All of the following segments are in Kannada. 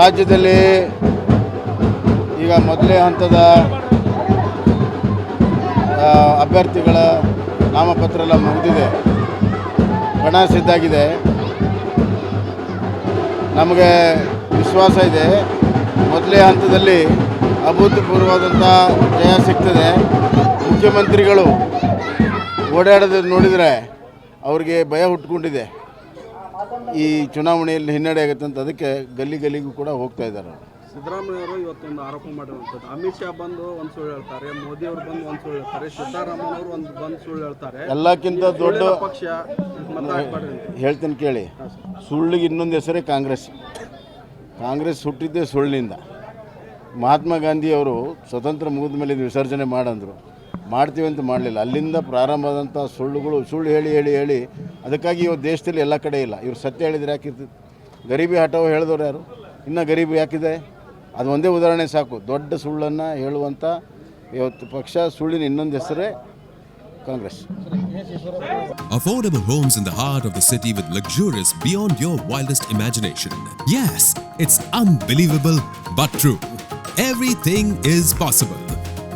ರಾಜ್ಯದಲ್ಲಿ ಈಗ ಮೊದಲೇ ಹಂತದ ಅಭ್ಯರ್ಥಿಗಳ ನಾಮಪತ್ರ ಎಲ್ಲ ಮುಗಿದಿದೆ. ಕಣ ಸಿದ್ಧಾಗಿದೆ. ನಮಗೆ ವಿಶ್ವಾಸ ಇದೆ. ಮೊದಲೇ ಹಂತದಲ್ಲಿ ಅಭೂತಪೂರ್ವವಾದಂಥ ಜಯ ಸಿಗ್ತದೆ. ಮುಖ್ಯಮಂತ್ರಿಗಳು ಓಡಾಡೋದು ನೋಡಿದರೆ ಅವ್ರಿಗೆ ಭಯ ಹುಟ್ಕೊಂಡಿದೆ. ಈ ಚುನಾವಣೆಯಲ್ಲಿ ಹಿನ್ನಡೆ ಆಗುತ್ತೆ ಅಂತ ಅದಕ್ಕೆ ಗಲ್ಲಿ ಗಲ್ಲಿಗೂ ಕೂಡ ಹೋಗ್ತಾ ಇದ್ದಾರೆ. ಸಿದ್ದರಾಮಯ್ಯವರು ಇವತ್ತೊಂದು ಆರೋಪ ಮಾಡಿರುವಂಥದ್ದು. ಅಮಿತ್ ಶಾ ಬಂದು ಒಂದು ಸುಳ್ಳು ಹೇಳ್ತಾರೆ ಮೋದಿ ಅವರು ಬಂದು ಒಂದು ಸುಳ್ಳು ಹೇಳ್ತಾರೆ ಸಿದ್ದರಾಮಯ್ಯವರು ಒಂದು ಬಂದು ಸುಳ್ಳು ಹೇಳ್ತಾರೆ. ಎಲ್ಲಕ್ಕಿಂತ ದೊಡ್ಡ ಪಕ್ಷ ಹೇಳ್ತೀನಿ ಕೇಳಿ. ಸುಳ್ಳಿಗೆ ಇನ್ನೊಂದು ಹೆಸರೇ ಕಾಂಗ್ರೆಸ್. ಕಾಂಗ್ರೆಸ್ ಹುಟ್ಟಿದ್ದೇ ಸುಳ್ಳಿನಿಂದ. ಮಹಾತ್ಮ ಗಾಂಧಿಯವರು ಸ್ವತಂತ್ರ ಮುಗಿದ ಮೇಲೆ ಇದು ವಿಸರ್ಜನೆ ಮಾಡಂದರು. ಮಾಡ್ತೀವಿ ಅಂತ ಮಾಡಲಿಲ್ಲ. ಅಲ್ಲಿಂದ ಪ್ರಾರಂಭವಾದಂಥ ಸುಳ್ಳುಗಳು ಸುಳ್ಳು ಹೇಳಿ ಹೇಳಿ ಹೇಳಿ ಅದಕ್ಕಾಗಿ ಇವತ್ತು ದೇಶದಲ್ಲಿ ಎಲ್ಲ ಕಡೆ ಇಲ್ಲ. ಇವ್ರು ಸತ್ಯ ಹೇಳಿದ್ರೆ ಯಾಕಿರ್ತಿತ್ತು ಗರೀಬಿ ಹಠವು ಹೇಳಿದವ್ರು ಯಾರು? ಇನ್ನೂ ಗರೀಬಿ ಯಾಕಿದೆ? ಅದು ಒಂದೇ ಉದಾಹರಣೆ ಸಾಕು. ದೊಡ್ಡ ಸುಳ್ಳನ್ನು ಹೇಳುವಂಥ ಇವತ್ತು ಪಕ್ಷ ಸುಳ್ಳಿನ ಇನ್ನೊಂದು ಹೆಸರೇ Congress. Affordable homes in the heart of the city with luxurious beyond your wildest imagination. Yes, it's unbelievable but true. Everything is possible.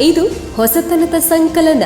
ಇದು ಹೊಸತನದ ಸಂಕಲನ.